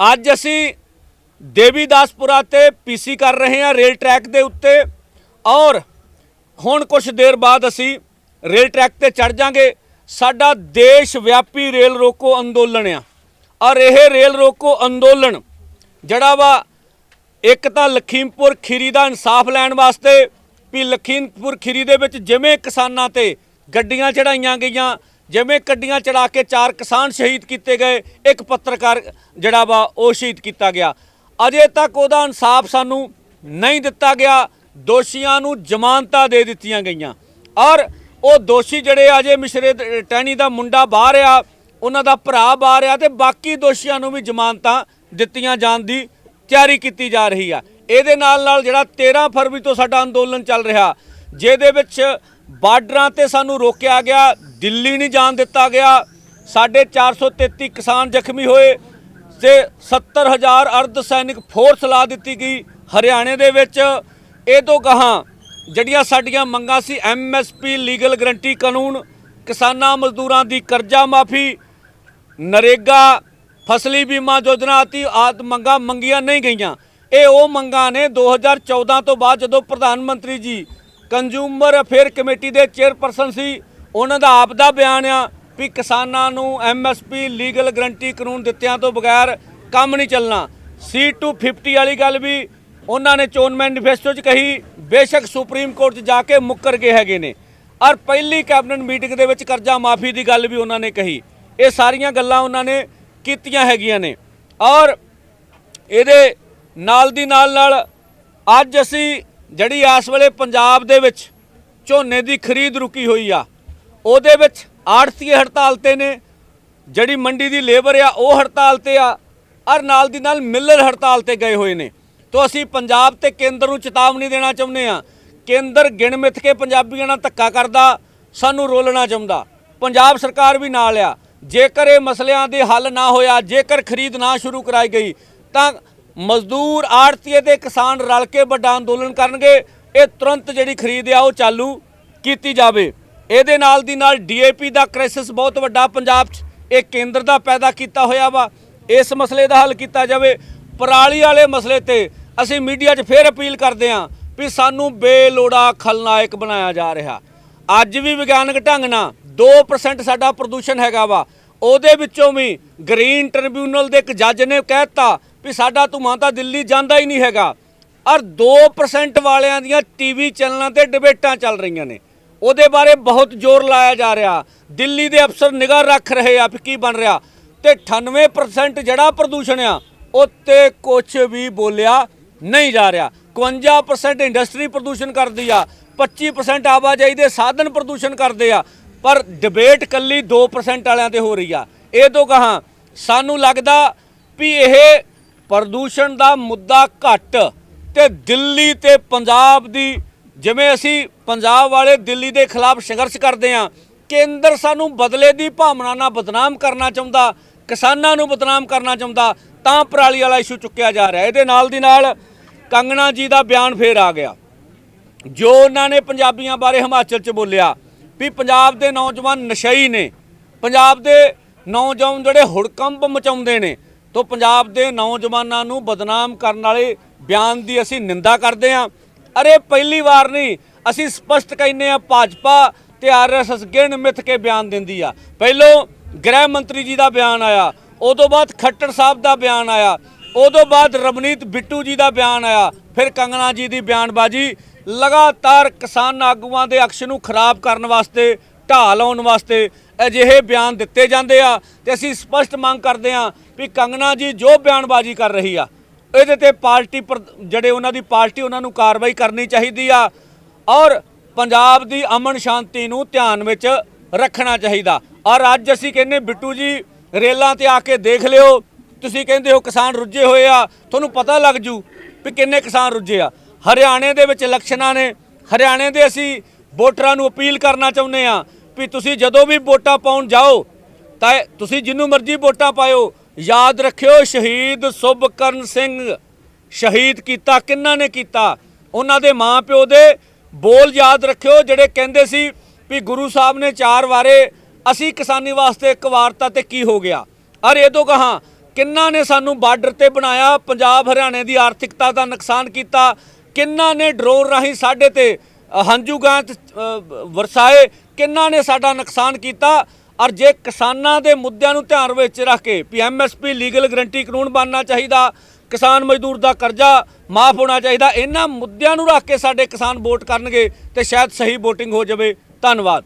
ਅੱਜ ਅਸੀਂ ਦੇਵੀਦਾਸਪੁਰਾ ਤੇ ਪੀਸੀ ਕਰ ਰਹੇ ਹਾਂ ਰੇਲ ਟਰੈਕ ਦੇ ਉੱਤੇ ਔਰ ਹੁਣ ਕੁਝ ਦੇਰ ਬਾਅਦ ਅਸੀਂ ਰੇਲ ਟਰੈਕ ਤੇ ਚੜ ਜਾਾਂਗੇ ਸਾਡਾ ਦੇਸ਼ ਵਿਆਪੀ ਰੇਲ ਰੋਕੋ ਅੰਦੋਲਨ ਆ। ਔਰ ਇਹ ਰੇਲ ਰੋਕੋ ਅੰਦੋਲਨ ਜਿਹੜਾ ਵਾ ਇੱਕ ਤਾਂ ਲਖੀਮਪੁਰ ਖੀਰੀ ਦਾ ਇਨਸਾਫ ਲੈਣ ਵਾਸਤੇ ਵੀ ਲਖੀਮਪੁਰ ਖੀਰੀ ਦੇ ਵਿੱਚ ਜਿਵੇਂ ਕਿਸਾਨਾਂ ਤੇ ਗੱਡੀਆਂ ਚੜਾਈਆਂ ਗਈਆਂ ਜਿਵੇਂ ਗੱਡੀਆਂ ਚੜਾ ਕੇ ਚਾਰ ਕਿਸਾਨ ਸ਼ਹੀਦ ਕੀਤੇ ਗਏ, ਇੱਕ ਪੱਤਰਕਾਰ ਜਿਹੜਾ ਵਾ ਉਹ ਸ਼ਹੀਦ ਕੀਤਾ ਗਿਆ। ਅਜੇ ਤੱਕ ਉਹਦਾ ਇਨਸਾਫ ਸਾਨੂੰ ਨਹੀਂ ਦਿੱਤਾ ਗਿਆ। ਦੋਸ਼ੀਆਂ ਨੂੰ ਜ਼ਮਾਨਤਾਂ ਦੇ ਦਿੱਤੀਆਂ ਗਈਆਂ। ਔਰ ਉਹ ਦੋਸ਼ੀ ਜਿਹੜੇ ਅਜੇ ਮਿਸ਼ਰੇ ਦ- ਟਹਿਣੀ ਦਾ ਮੁੰਡਾ ਬਾਹਰ ਆ, ਉਹਨਾਂ ਦਾ ਭਰਾ ਬਾਹਰ ਆ ਤੇ ਬਾਕੀ ਦੋਸ਼ੀਆਂ ਨੂੰ ਵੀ ਜ਼ਮਾਨਤਾਂ ਦਿੱਤੀਆਂ ਜਾਣ ਦੀ ਤਿਆਰੀ ਕੀਤੀ ਜਾ ਰਹੀ ਆ। ਇਹਦੇ ਨਾਲ ਨਾਲ ਜਿਹੜਾ 13 ਫਰਵਰੀ ਤੋਂ ਸਾਡਾ ਅੰਦੋਲਨ ਚੱਲ ਰਿਹਾ, ਜਿਹਦੇ ਵਿੱਚ ਬਾਰਡਰਾਂ ਤੇ ਸਾਨੂੰ ਰੋਕਿਆ ਗਿਆ ਦਿੱਲੀ ਨਹੀਂ ਜਾਣ ਦਿੱਤਾ ਗਿਆ। ਸਾਡੇ 433 ਕਿਸਾਨ ਜ਼ਖਮੀ ਹੋਏ ਤੇ 70000 ਅਰਧ ਸੈਨਿਕ ਫੋਰਸ ਲਾ ਦਿੱਤੀ ਗਈ ਹਰਿਆਣੇ ਦੇ ਵਿੱਚ। ਇਹ ਤੋਂ ਗਾਹਾਂ ਜਿਹੜੀਆਂ ਸਾਡੀਆਂ ਮੰਗਾਂ ਸੀ ਐਮਐਸਪੀ ਲੀਗਲ ਗਰੰਟੀ ਕਾਨੂੰਨ, ਕਿਸਾਨਾਂ ਮਜ਼ਦੂਰਾਂ ਦੀ ਕਰਜ਼ਾ ਮਾਫੀ, ਨਰੇਗਾ, ਫਸਲੀ ਬੀਮਾ ਯੋਜਨਾ ਆਤੀ ਆਦ ਮੰਗਾਂ ਮੰਗੀਆਂ ਨਹੀਂ ਗਈਆਂ। ਇਹ ਉਹ ਮੰਗਾਂ ਨੇ 2014 ਤੋਂ ਬਾਅਦ ਜਦੋਂ ਪ੍ਰਧਾਨ ਮੰਤਰੀ ਜੀ ਕੰਜ਼ਿਊਮਰ ਅਫੇਅਰ ਕਮੇਟੀ ਦੇ ਚੇਅਰਪਰਸਨ ਸੀ ਉਹਨਾਂ ਦਾ ਆਪ ਦਾ ਬਿਆਨ ਆ ਵੀ ਕਿਸਾਨਾਂ ਨੂੰ ਐਮਐਸਪੀ ਲੀਗਲ ਗਰੰਟੀ ਕਾਨੂੰਨ ਦਿੱਤਿਆਂ ਤੋਂ ਬਗੈਰ ਕੰਮ ਨਹੀਂ ਚੱਲਣਾ। C250 ਵਾਲੀ ਗੱਲ ਵੀ ਉਹਨਾਂ ਨੇ ਚੋਣ ਮੈਨੀਫੈਸਟੋ 'ਚ ਕਹੀ, ਬੇਸ਼ੱਕ ਸੁਪਰੀਮ ਕੋਰਟ 'ਚ ਜਾ ਕੇ ਮੁੱਕਰ ਗਏ ਹੈਗੇ ਨੇ। ਔਰ ਪਹਿਲੀ ਕੈਬਨਿਟ ਮੀਟਿੰਗ ਦੇ ਵਿੱਚ ਕਰਜ਼ਾ ਮਾਫੀ ਦੀ ਗੱਲ ਵੀ ਉਹਨਾਂ ਨੇ ਕਹੀ। ਇਹ ਸਾਰੀਆਂ ਗੱਲਾਂ ਉਹਨਾਂ ਨੇ ਕੀਤੀਆਂ ਹੈਗੀਆਂ ਨੇ। ਔਰ ਇਹਦੇ ਨਾਲ ਦੀ ਨਾਲ ਨਾਲ ਅੱਜ ਅਸੀਂ ਜਿਹੜੀ ਇਸ ਵੇਲੇ ਪੰਜਾਬ ਦੇ ਵਿੱਚ ਝੋਨੇ ਦੀ ਖਰੀਦ ਰੁਕੀ ਹੋਈ ਆ ਉਹਦੇ ਵਿੱਚ ਆੜਤੀਏ ਹੜਤਾਲ ਤੇ ਨੇ, ਜਿਹੜੀ ਮੰਡੀ ਦੀ ਲੇਬਰ ਆ, ਉਹ ਹੜਤਾਲ ਤੇ ਆ, ਔਰ ਨਾਲ ਦੀ ਨਾਲ ਮਿਲਰ ਹੜਤਾਲ ਤੇ ਗਏ ਹੋਏ ਨੇ। ਤੋਂ ਅਸੀਂ ਪੰਜਾਬ ਤੇ ਕੇਂਦਰ ਨੂੰ ਚੇਤਾਵਨੀ ਦੇਣਾ ਚਾਹੁੰਦੇ ਆ ਕੇਂਦਰ ਗਿਣ ਮਿੱਥ ਕੇ ਪੰਜਾਬੀਆਂ ਨਾਲ ਧੱਕਾ ਕਰਦਾ, ਸਾਨੂੰ ਰੋਲਣਾ ਚਾਹੁੰਦਾ। ਪੰਜਾਬ ਸਰਕਾਰ ਵੀ ਨਾਲ ਆ। ਜੇਕਰ ਇਹ ਮਸਲਿਆਂ ਦੇ ਹੱਲ ਨਾ ਹੋਇਆ, ਜੇਕਰ ਖਰੀਦ ਨਾ ਸ਼ੁਰੂ ਕਰਾਈ ਗਈ, ਤਾਂ ਮਜ਼ਦੂਰ ਆੜਤੀਏ ਤੇ ਕਿਸਾਨ ਰਲ ਕੇ ਵੱਡਾ ਅੰਦੋਲਨ ਕਰਨਗੇ। ਇਹ ਤੁਰੰਤ ਜਿਹੜੀ ਖਰੀਦ ਆ, ਉਹ ਚਾਲੂ ਕੀਤੀ ਜਾਵੇ। ਇਹਦੇ ਨਾਲ ਦੀ ਨਾਲ ਡੀਏਪੀ ਦਾ ਕ੍ਰਾਈਸਿਸ ਬਹੁਤ ਵੱਡਾ ਪੰਜਾਬ 'ਚ ਇਹ ਕੇਂਦਰ ਦਾ ਪੈਦਾ ਕੀਤਾ ਹੋਇਆ ਵਾ। ਇਸ ਮਸਲੇ ਦਾ ਹੱਲ ਕੀਤਾ ਜਾਵੇ। ਪਰਾਲੀ ਵਾਲੇ ਮਸਲੇ ਤੇ ਅਸੀਂ ਮੀਡੀਆ 'ਚ ਫੇਰ ਅਪੀਲ ਕਰਦੇ ਹਾਂ ਵੀ ਸਾਨੂੰ ਬੇਲੋੜਾ ਖਲਨਾਇਕ ਬਣਾਇਆ ਜਾ ਰਿਹਾ। ਅੱਜ ਵੀ ਵਿਗਿਆਨਕ ਢੰਗ ਨਾਲ 2% ਸਾਡਾ ਪ੍ਰਦੂਸ਼ਣ ਹੈਗਾ ਵਾ। ਉਹਦੇ ਵਿੱਚੋਂ ਵੀ ਗ੍ਰੀਨ ਟ੍ਰਿਬਿਊਨਲ ਦੇ ਇੱਕ ਜੱਜ ਨੇ ਕਹਿਤਾ ਵੀ ਸਾਡਾ ਧੂੰਆਂ ਤਾਂ ਦਿੱਲੀ ਜਾਂਦਾ ਹੀ ਨਹੀਂ ਹੈਗਾ। ਔਰ 2% ਵਾਲਿਆਂ ਦੀਆਂ ਟੀਵੀ ਚੈਨਲਾਂ ਤੇ ਡਿਬੇਟਾਂ ਚੱਲ ਰਹੀਆਂ ਨੇ। ਉਹਦੇ ਬਾਰੇ ਬਹੁਤ ਜ਼ੋਰ ਲਾਇਆ ਜਾ ਰਿਹਾ। ਦਿੱਲੀ ਦੇ ਅਫਸਰ ਨਿਗਾਹ ਰੱਖ ਰਹੇ ਆ ਵੀ ਕੀ ਬਣ ਰਿਹਾ। ਤੇ 98% ਜਿਹੜਾ ਪ੍ਰਦੂਸ਼ਣ ਆ, ਉੱਤੇ ਕੁਝ ਵੀ ਬੋਲਿਆ ਨਹੀਂ ਜਾ ਰਿਹਾ। 51% ਇੰਡਸਟਰੀ ਪ੍ਰਦੂਸ਼ਣ ਕਰਦੀ ਆ 25% ਆਵਾਜਾਈ ਦੇ ਸਾਧਨ ਪ੍ਰਦੂਸ਼ਣ ਕਰਦੇ ਆ। ਪਰ ਡਿਬੇਟ ਕੱਲੀ 2% ਵਾਲਿਆਂ ਤੇ ਹੋ ਰਹੀ ਆ। ਇਹ ਤੋਂ ਕਹਾ, ਸਾਨੂੰ ਲੱਗਦਾ ਵੀ ਇਹ ਪ੍ਰਦੂਸ਼ਣ ਦਾ ਮੁੱਦਾ ਘੱਟ ਤੇ ਦਿੱਲੀ ਤੇ ਪੰਜਾਬ ਦੀ ਜਿਵੇਂ ਅਸੀਂ ਪੰਜਾਬ ਵਾਲੇ ਦਿੱਲੀ ਦੇ ਖਿਲਾਫ ਸੰਘਰਸ਼ ਕਰਦੇ ਆ ਕੇਂਦਰ ਸਾਨੂੰ ਬਦਲੇ ਦੀ ਭਾਵਨਾ ਨਾਲ ਬਦਨਾਮ ਕਰਨਾ ਚਾਹੁੰਦਾ, ਕਿਸਾਨਾਂ ਨੂੰ ਬਦਨਾਮ ਕਰਨਾ ਚਾਹੁੰਦਾ, ਤਾਂ ਪਰਾਲੀ ਵਾਲਾ ਇਸ਼ੂ ਚੁੱਕਿਆ ਜਾ ਰਿਹਾ। ਇਹਦੇ ਨਾਲ ਦੀ ਨਾਲ ਕੰਗਣਾ ਜੀ ਦਾ ਬਿਆਨ ਫੇਰ ਆ ਗਿਆ। ਜੋ ਉਹਨਾਂ ਨੇ ਪੰਜਾਬੀਆਂ ਬਾਰੇ ਹਿਮਾਚਲ 'ਚ ਬੋਲਿਆ ਵੀ ਪੰਜਾਬ ਦੇ ਨੌਜਵਾਨ ਨਸ਼ਈ ਨੇ, ਪੰਜਾਬ ਦੇ ਨੌਜਵਾਨ ਜਿਹੜੇ ਹੁੜਕੰਪ ਮਚਾਉਂਦੇ ਨੇ, ਤੋਂ ਪੰਜਾਬ ਦੇ ਨੌਜਵਾਨਾਂ ਨੂੰ ਬਦਨਾਮ ਕਰਨ ਵਾਲੇ ਬਿਆਨ ਦੀ ਅਸੀਂ ਨਿੰਦਾ ਕਰਦੇ ਹਾਂ। ਅਰੇ ਪਹਿਲੀ ਵਾਰ ਨਹੀਂ, ਅਸੀਂ ਸਪਸ਼ਟ ਕਹਿੰਨੇ ਆ ਭਾਜਪਾ ਤੇ ਆਰਐਸਐਸ ਗਿਣ ਮਿੱਥ ਕੇ ਬਿਆਨ ਦਿੰਦੀ ਆ। ਪਹਿਲੋਂ ਗ੍ਰਹਿ ਮੰਤਰੀ ਜੀ ਦਾ ਬਿਆਨ ਆਇਆ, ਉਦੋਂ ਬਾਅਦ ਖੱਟੜ ਸਾਹਿਬ ਦਾ ਬਿਆਨ ਆਇਆ, ਉਦੋਂ ਬਾਅਦ ਰਵਨੀਤ ਬਿੱਟੂ ਜੀ ਦਾ ਬਿਆਨ ਆਇਆ, ਫਿਰ ਕੰਗਣਾ ਜੀ ਦੀ ਬਿਆਨਬਾਜ਼ੀ, ਲਗਾਤਾਰ ਕਿਸਾਨ ਆਗੂਆਂ ਦੇ ਅਕਸ਼ ਨੂੰ ਖਰਾਬ ਕਰਨ ਵਾਸਤੇ, ਢਾਹ ਲਾਉਣ ਵਾਸਤੇ ਅਜਿਹੇ ਬਿਆਨ ਦਿੱਤੇ ਜਾਂਦੇ ਆ ਤੇ ਅਸੀਂ ਸਪਸ਼ਟ ਮੰਗ ਕਰਦੇ ਆ ਵੀ ਕੰਗਣਾ ਜੀ ਜੋ ਬਿਆਨਬਾਜ਼ੀ ਕਰ ਰਹੀ ਆ ਇਹਦੇ ਤੇ ਪਾਰਟੀ ਪਰ- ਜਿਹੜੇ ਉਹਨਾਂ ਦੀ ਪਾਰਟੀ ਉਹਨਾਂ ਨੂੰ ਕਾਰਵਾਈ ਕਰਨੀ ਚਾਹੀਦੀ ਆ ਔਰ ਪੰਜਾਬ ਦੀ ਅਮਨ ਸ਼ਾਂਤੀ ਨੂੰ ਧਿਆਨ ਵਿੱਚ ਰੱਖਣਾ ਚਾਹੀਦਾ। ਔਰ ਅੱਜ ਅਸੀਂ ਕਹਿੰਨੇ ਬਿੱਟੂ ਜੀ, ਰੇਲਾਂ ਤੇ ਆ ਕੇ ਦੇਖ ਲਿਓ। ਤੁਸੀਂ ਕਹਿੰਦੇ ਹੋ ਕਿਸਾਨ ਰੁੱਝੇ ਹੋਏ ਆ। ਤੁਹਾਨੂੰ ਪਤਾ ਲੱਗ ਜੂ ਵੀ ਕਿੰਨੇ ਕਿਸਾਨ ਰੁੱਝੇ ਆ। ਹਰਿਆਣੇ ਦੇ ਵਿੱਚ ਇਲੈਕਸ਼ਨਾਂ ਨੇ। ਹਰਿਆਣੇ ਦੇ ਅਸੀਂ ਵੋਟਰਾਂ ਨੂੰ ਅਪੀਲ ਕਰਨਾ ਚਾਹੁੰਦੇ ਆ ਵੀ ਤੁਸੀਂ ਜਦੋਂ ਵੀ ਵੋਟਾਂ ਪਾਉਣ ਜਾਓ, ਤਾਂ ਤੁਸੀਂ ਜਿੰਨੂੰ ਮਰਜ਼ੀ ਵੋਟਾਂ ਪਾਇਓ ਯਾਦ ਰੱਖਿਓ ਸ਼ਹੀਦ ਸੁਭਕਰਨ ਸਿੰਘ। ਸ਼ਹੀਦ ਕੀਤਾ ਕਿੰਨਾ ਨੇ ਕੀਤਾ? ਉਹਨਾਂ ਦੇ ਮਾਂ ਪਿਓ ਦੇ ਬੋਲ ਯਾਦ ਰੱਖਿਓ ਜਿਹੜੇ ਕਹਿੰਦੇ ਸੀ ਵੀ ਗੁਰੂ ਸਾਹਿਬ ਨੇ ਚਾਰ ਵਾਰੇ ਅਸੀਂ ਕਿਸਾਨੀ ਵਾਸਤੇ ਇੱਕ ਵਾਰਤਾ ਤੇ ਕੀ ਹੋ ਗਿਆ? ਅਰ ਇਹ ਤੋਂ ਕਹਾ ਕਿੰਨਾ ਨੇ ਸਾਨੂੰ ਬਾਰਡਰ ਤੇ ਬਣਾਇਆ ਪੰਜਾਬ ਹਰਿਆਣੇ ਦੀ ਆਰਥਿਕਤਾ ਦਾ ਨੁਕਸਾਨ ਕੀਤਾ? ਕਿੰਨਾ ਨੇ ਡਰੋਨ ਰਾਹੀਂ ਸਾਡੇ ਤੇ ਹੰਝੂ ਗਾਂਤ ਅ, ਵਰਸਾਏ? ਕਿੰਨਾ ਨੇ ਸਾਡਾ ਨੁਕਸਾਨ ਕੀਤਾ? ਔਰ ਜੇ ਕਿਸਾਨਾਂ ਦੇ ਮੁੱਦਿਆਂ ਨੂੰ ਧਿਆਨ ਵਿੱਚ ਰੱਖ ਕੇ ਵੀ ਐਮਐਸਪੀ ਲੀਗਲ ਗਰੰਟੀ ਕਾਨੂੰਨ ਬਣਨਾ ਚਾਹੀਦਾ, ਕਿਸਾਨ ਮਜ਼ਦੂਰ ਦਾ ਕਰਜ਼ਾ ਮਾਫ ਹੋਣਾ ਚਾਹੀਦਾ, ਇਹਨਾਂ ਮੁੱਦਿਆਂ ਨੂੰ ਰੱਖ ਕੇ ਸਾਡੇ ਕਿਸਾਨ ਵੋਟ ਕਰਨਗੇ ਤੇ ਸ਼ਾਇਦ ਸਹੀ VOTING ਹੋ ਜਾਵੇ। ਧੰਨਵਾਦ।